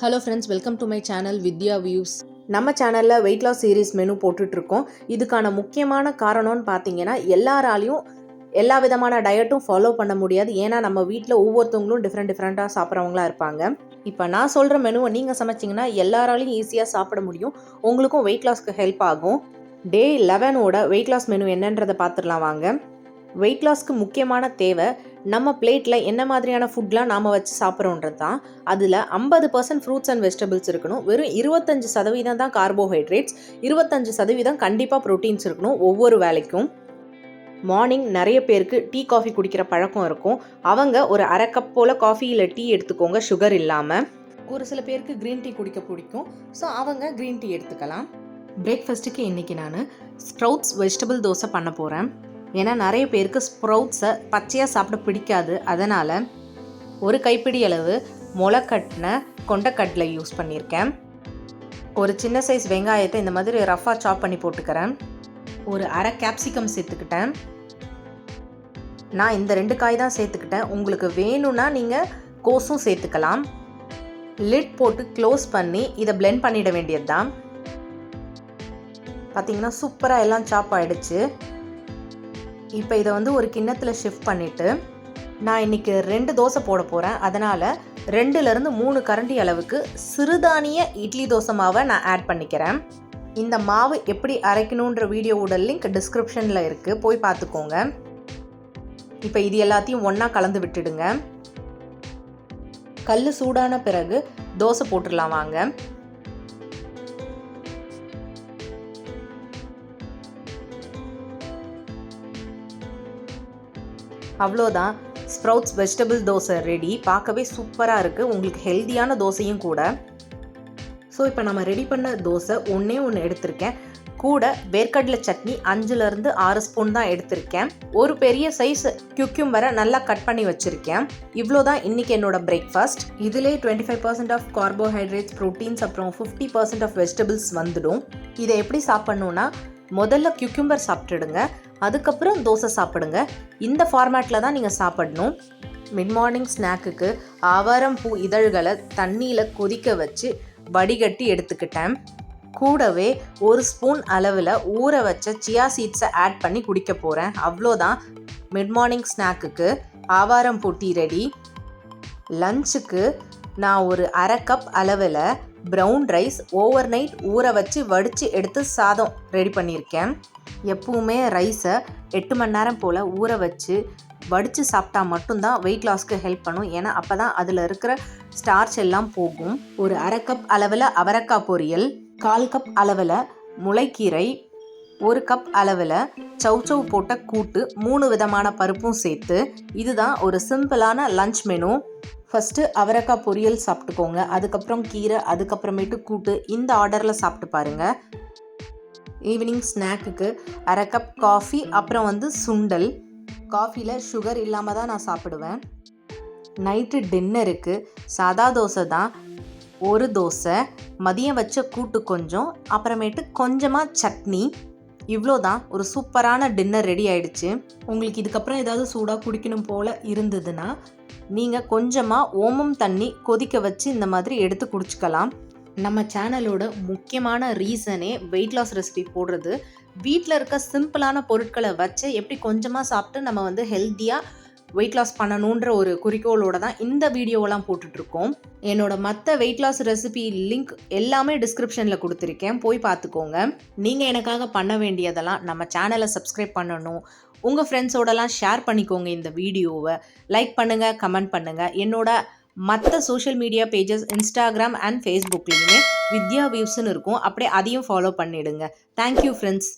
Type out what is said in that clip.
Hello friends welcome to my channel Vidya views நம்ம சேனலில் weight loss series menu போட்டுட்ருக்கோம். இதுக்கான முக்கியமான காரணம்னு பார்த்தீங்கன்னா எல்லாராலையும் எல்லா விதமான டயட்டும் ஃபாலோ பண்ண முடியாது. ஏன்னா நம்ம வீட்டில் ஒவ்வொருத்தவங்களும் டிஃப்ரெண்ட் டிஃப்ரெண்ட்டாக சாப்பிட்றவங்களா இருப்பாங்க. இப்போ நான் சொல்கிற மெனுவை நீங்கள் சமைச்சிங்கன்னா எல்லாராலையும் ஈஸியாக சாப்பிட முடியும். உங்களுக்கும் வெயிட் லாஸ்க்கு ஹெல்ப் ஆகும். டே லெவனோட வெயிட் லாஸ் மெனு என்னன்றதை பார்த்துடலாம் வாங்க. வெயிட் லாஸ்க்கு முக்கியமான தேவை நம்ம பிளேட்டில் என்ன மாதிரியான ஃபுட்லாம் நாம் வச்சு சாப்பிட்றோன்றது தான். அதில் ஐம்பது பர்சன்ட் ஃப்ரூட்ஸ் அண்ட் வெஜிடபிள்ஸ் இருக்கணும். வெறும் இருபத்தஞ்சு சதவீதம் தான் கார்போஹைட்ரேட்ஸ் இருபத்தஞ்சு சதவீதம் கண்டிப்பாக ப்ரோட்டீன்ஸ் இருக்கணும் ஒவ்வொரு வேலைக்கும். மார்னிங் நிறைய பேருக்கு டீ காஃபி குடிக்கிற பழக்கம் இருக்கும். அவங்க ஒரு அரை கப் போல் காஃபி இல்லை டீ எடுத்துக்கோங்க சுகர் இல்லாமல் ஒரு சில பேருக்கு க்ரீன் டீ குடிக்க பிடிக்கும். ஸோ அவங்க க்ரீன் டீ எடுத்துக்கலாம். பிரேக்ஃபாஸ்ட்டுக்கு இன்றைக்கி நான் ஸ்ப்ரவுட்ஸ் வெஜிடபிள் தோசை பண்ண போகிறேன் ஏன்னா நிறைய பேருக்கு ஸ்ப்ரவுட்ஸை பச்சையாக சாப்பிட பிடிக்காது. அதனால் ஒரு கைப்பிடி அளவு முளைக்கட்டின கொண்டக்கடலை யூஸ் பண்ணியிருக்கேன். ஒரு சின்ன சைஸ் வெங்காயத்தை இந்த மாதிரி ரஃபாக சாப் பண்ணி போட்டுக்கிறேன். ஒரு அரை கேப்சிகம் சேர்த்துக்கிட்டேன். நான் இந்த ரெண்டு காய் தான் சேர்த்துக்கிட்டேன். உங்களுக்கு வேணும்னா நீங்கள் கோஸும் சேர்த்துக்கலாம். லிட் போட்டு க்ளோஸ் பண்ணி இதை பிளெண்ட் பண்ணிட வேண்டியது தான் பார்த்தீங்கன்னா சூப்பராக எல்லாம் சாப் ஆகிடுச்சு இப்போ இதை வந்து ஒரு கிண்ணத்தில் ஷிஃப்ட் பண்ணிவிட்டு நான் இன்றைக்கி ரெண்டு தோசை போட போகிறேன் அதனால் ரெண்டுலேருந்து மூணு கரண்டி அளவுக்கு சிறுதானிய இட்லி தோசை மாவை நான் ஆட் பண்ணிக்கிறேன். இந்த மாவு எப்படி அரைக்கணுன்ற வீடியோவோட லிங்க் டிஸ்கிரிப்ஷனில் இருக்குது போய் பார்த்துக்கோங்க. இப்போ இது எல்லாத்தையும் ஒன்றா கலந்து விட்டுடுங்க. கல் சூடான பிறகு தோசை போட்டுடலாம் வாங்க. அவ்வளோதான். ஸ்ப்ரவுட்ஸ் வெஜிடபிள் தோசை ரெடி பார்க்கவே சூப்பராக இருக்குது உங்களுக்கு ஹெல்தியான தோசையும் கூட. ஸோ இப்போ நம்ம ரெடி பண்ண தோசை ஒன்றே ஒன்று எடுத்திருக்கேன். கூட வேர்க்கடலை சட்னி அஞ்சுலேருந்து ஆறு ஸ்பூன் தான் எடுத்திருக்கேன். ஒரு பெரிய சைஸ் வர நல்லா கட் பண்ணி வச்சுருக்கேன். இவ்வளோ தான் இன்றைக்கி என்னோட பிரேக்ஃபாஸ்ட் இதிலே twenty five percent of carbohydrates proteins அப்புறம் ஃபிஃப்டி பர்சன்ட் ஆஃப் வெஜிடபிள்ஸ் வந்துடும். இதை எப்படி சாப்பிட்ணுன்னா முதல்ல கியூக்கும்பர் சாப்பிட்டுடுங்க. அதுக்கப்புறம் தோசை சாப்பிடுங்க. இந்த ஃபார்மேட்டில் தான் நீங்கள் சாப்பிடணும். மிட் மார்னிங் ஸ்நாக்குக்கு ஆவாரம் பூ இதழ்களை தண்ணியில் கொதிக்க வச்சு வடிகட்டி எடுத்துக்கிட்டேன். கூடவே ஒரு ஸ்பூன் அளவில் ஊற வச்ச சியா சீட்ஸை ஆட் பண்ணி குடிக்க போகிறேன் அவ்வளோதான். மிட் மார்னிங் ஸ்நாக்குக்கு ஆவாரம் பூட்டி ரெடி லஞ்சுக்கு நான் ஒரு அரை கப் அளவில் ப்ரௌன் ரைஸ் ஓவர் நைட் ஊற வச்சு வடித்து எடுத்து சாதம் ரெடி பண்ணியிருக்கேன். எப்பவுமே ரைஸை எட்டு மணி நேரம் போல் ஊற வச்சு வடித்து சாப்பிட்டா மட்டும்தான் வெயிட் லாஸ்க்கு ஹெல்ப் பண்ணும். ஏன்னா அப்போ தான் அதில் இருக்கிற ஸ்டார்ச் எல்லாம் போகும். ஒரு அரை கப் அளவில் அவரைக்காய் பொரியல் கால் கப் அளவில் முளைக்கீரை ஒரு கப் அளவில் சௌச்சௌ போட்ட கூட்டு மூணு விதமான பருப்பும் சேர்த்து இதுதான் ஒரு சிம்பிளான லஞ்ச் மெனு ஃபஸ்ட்டு அவரைக்காய் பொரியல் சாப்பிட்டுக்கோங்க. அதுக்கப்புறம் கீரை அதுக்கப்புறமேட்டு கூட்டு இந்த ஆர்டரில் சாப்பிட்டு பாருங்கள் ஈவினிங் ஸ்நாக்குக்கு அரை கப் காஃபி அப்புறம் வந்து சுண்டல். காஃபியில் சுகர் இல்லாமல் தான் நான் சாப்பிடுவேன். நைட்டு டின்னருக்கு சாதா தோசை தான் ஒரு தோசை மதியம் வச்ச கூட்டு கொஞ்சம் அப்புறமேட்டு கொஞ்சமாக சட்னி. இவ்வளோ தான். ஒரு சூப்பரான டின்னர் ரெடி ஆயிடுச்சு. உங்களுக்கு இதுக்கப்புறம் ஏதாவது சூடாக குடிக்கணும் போல் இருந்ததுன்னா நீங்கள் கொஞ்சமாக ஓமம் தண்ணி கொதிக்க வச்சு இந்த மாதிரி எடுத்து குடிச்சுக்கலாம். நம்ம சேனலோட முக்கியமான ரீசனே வெயிட் லாஸ் ரெசிபி போடுறது. வீட்டில் இருக்க சிம்பிளான பொருட்களை வச்சு எப்படி கொஞ்சமாக சாப்பிட்டு நம்ம வந்து ஹெல்த்தியாக வெயிட் லாஸ் பண்ணணுன்ற ஒரு குறிக்கோளோட தான் இந்த வீடியோவெல்லாம் போட்டுட்ருக்கோம். என்னோட மற்ற வெயிட் லாஸ் ரெசிபி லிங்க் எல்லாமே டிஸ்கிரிப்ஷனில் கொடுத்துருக்கேன். போய் பார்த்துக்கோங்க. நீங்கள் எனக்காக பண்ண வேண்டியதெல்லாம் நம்ம சேனலை சப்ஸ்கிரைப் பண்ணணும். உங்கள் ஃப்ரெண்ட்ஸோடலாம் ஷேர் பண்ணிக்கோங்க இந்த வீடியோவை. லைக் பண்ணுங்கள் கமெண்ட் பண்ணுங்கள் என்னோட மற்ற social media pages Instagram and ஃபேஸ்புக்லேயுமே Vidya வியூஸ்னு இருக்கும். அப்படியே அதையும் ஃபாலோ பண்ணிடுங்க. Thank you friends